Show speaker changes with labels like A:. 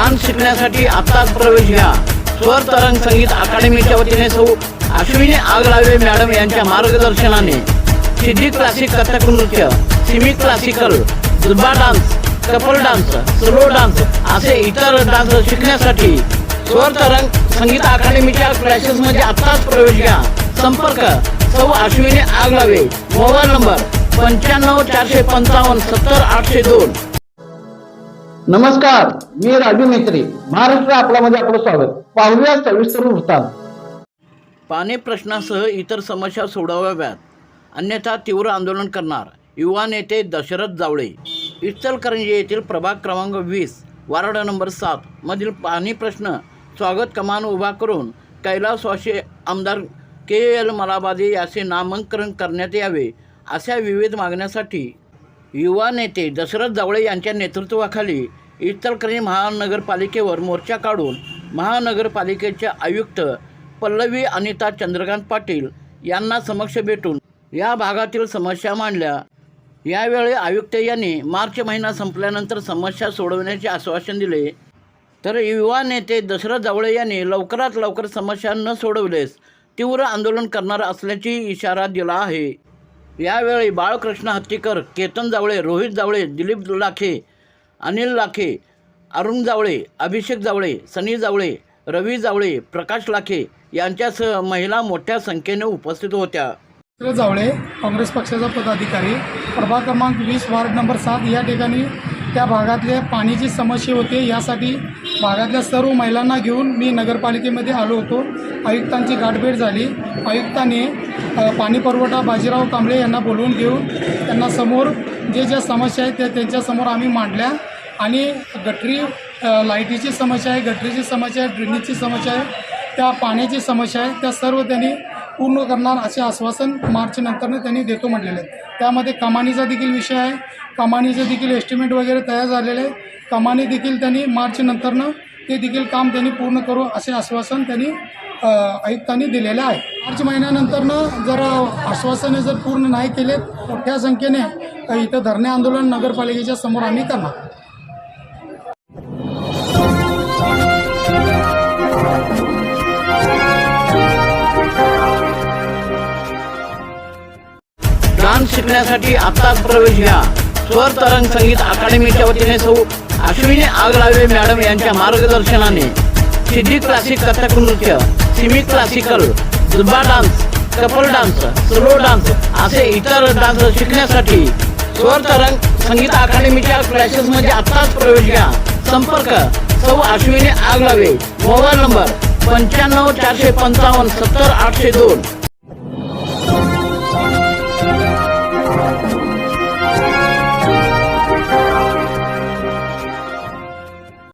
A: Dance शिकण्यासाठी आत्ताच प्रवेश घ्या. स्वर तरंग संगीत अकादमीच्या वतीने सौ अश्विनी आगलावे मॅडम यांच्या मार्गदर्शनाने. सिद्धी क्लासिक कथक नृत्य semi classical zumba dance couple dance slow dance असे इतर डान्स शिकण्यासाठी स्वर तरंग संगीत अकादमीच्या क्लासेसमध्ये आत्ताच प्रवेश घ्या. संपर्क सौ अश्विनी आगलावे मोबाईल नंबर पंच्याण्णव चारशे पंचावन्न सत्तर आठशे दोन. नमस्कार मी राजू मेत्री महाराष्ट्र आपल्यामध्ये आपलं स्वागत. पाहूया सविस्तर वृत्तांत. पाणी प्रश्नासह इतर समस्या सोडवाव्यात. अन्यथा तीव्र आंदोलन करणार. युवा नेते दशरथ जावळे. इचलकरंजी येथील प्रभाग क्रमांक वीस वार्ड नंबर सात मधील पाणी प्रश्न स्वागत कमान उभा करून कैलासवासी आमदार के एल मलाबादे याचे नामांकन करण्यात यावे अशा विविध मागण्यासाठी युवा नेते दशरथ जावळे यांच्या नेतृत्वाखाली इचलकरंजी महानगरपालिकेवर मोर्चा काढून महानगरपालिकेचे आयुक्त पल्लवी अनिता चंद्रकांत पाटील यांना समक्ष भेटून या भागातील समस्या मांडल्या. यावेळी आयुक्त यांनी मार्च महिना संपल्यानंतर समस्या सोडवण्याचे आश्वासन दिले. तर युवा नेते दशरथ जावळे यांनी लवकरात लवकर समस्या न सोडवल्यास तीव्र आंदोलन करणार असल्याची इशारा दिला आहे. यावेळी बाळकृष्ण हत्तीकर केतन जावळे रोहित जावळे दिलीप लाखे अनिल लाखे अरुण जावळे अभिषेक जावळे सनी जावळे रवी जावळे प्रकाश लाखे यांच्यासह महिला मोठ्या संख्येने उपस्थित होत्या.
B: जावळे काँग्रेस पक्षाचा पदाधिकारी प्रभाग क्रमांक वीस वार्ड नंबर सात या ठिकाणी त्या भागातले पाण्याची समस्या होते. यासाठी भागातल्या सर्व महिलांना घेऊन मी नगरपालिकेमध्ये आलो होतो. आयुक्तांची गाठभेट झाली. आयुक्तांनी पाणी पुरवठा बाजीराव कांबळे यांना बोलवून घेऊन त्यांना समोर जे ज्या समस्या आहेत त्या त्यांच्यासमोर आम्ही मांडल्या. आणि गटरी लाईटीची समस्या आहे गटरीची समस्या आहे ड्रेनेजची समस्या आहे त्या पाण्याची समस्या आहे त्या सर्व त्यांनी पूर्ण करणार असे आश्वासन मार्च नंतरनं त्यांनी देतो म्हटलेले आहेत. त्यामध्ये कमानीचा देखील विषय आहे. कमानीचे देखील एस्टिमेट वगैरे तयार झालेले आहे कमानी देखील त्यांनी मार्च नंतरनं ते देखील काम त्यांनी पूर्ण करू असे आश्वासन त्यांनी आयुक्तांनी दिलेलं आहे. मार्च महिन्यानंतरनं जर आश्वासने जर पूर्ण नाही केले मोठ्या संख्येने इथं धरणे आंदोलन नगरपालिकेच्या समोर आम्ही करणार.
A: डान्स शिकण्यासाठी आत्ताच प्रवेश घ्या. स्वर तरंग संगीत अकादमीच्या वतीने सौ अश्विनी आगलावे मॅडम यांच्या मार्गदर्शनाने. सिद्धी क्लासिक कथक नृत्य semi classical zumba dance couple dance slow dance असे इतर डान्स शिकण्यासाठी स्वर तरंग संगीत अकादमीच्या क्लासेसमध्ये आत्ताच प्रवेश घ्या. संपर्क सौ अश्विनी आगलावे मोबाईल नंबर पंच्याण्णव चारशे पंचावन्न सत्तर आठशे दोन.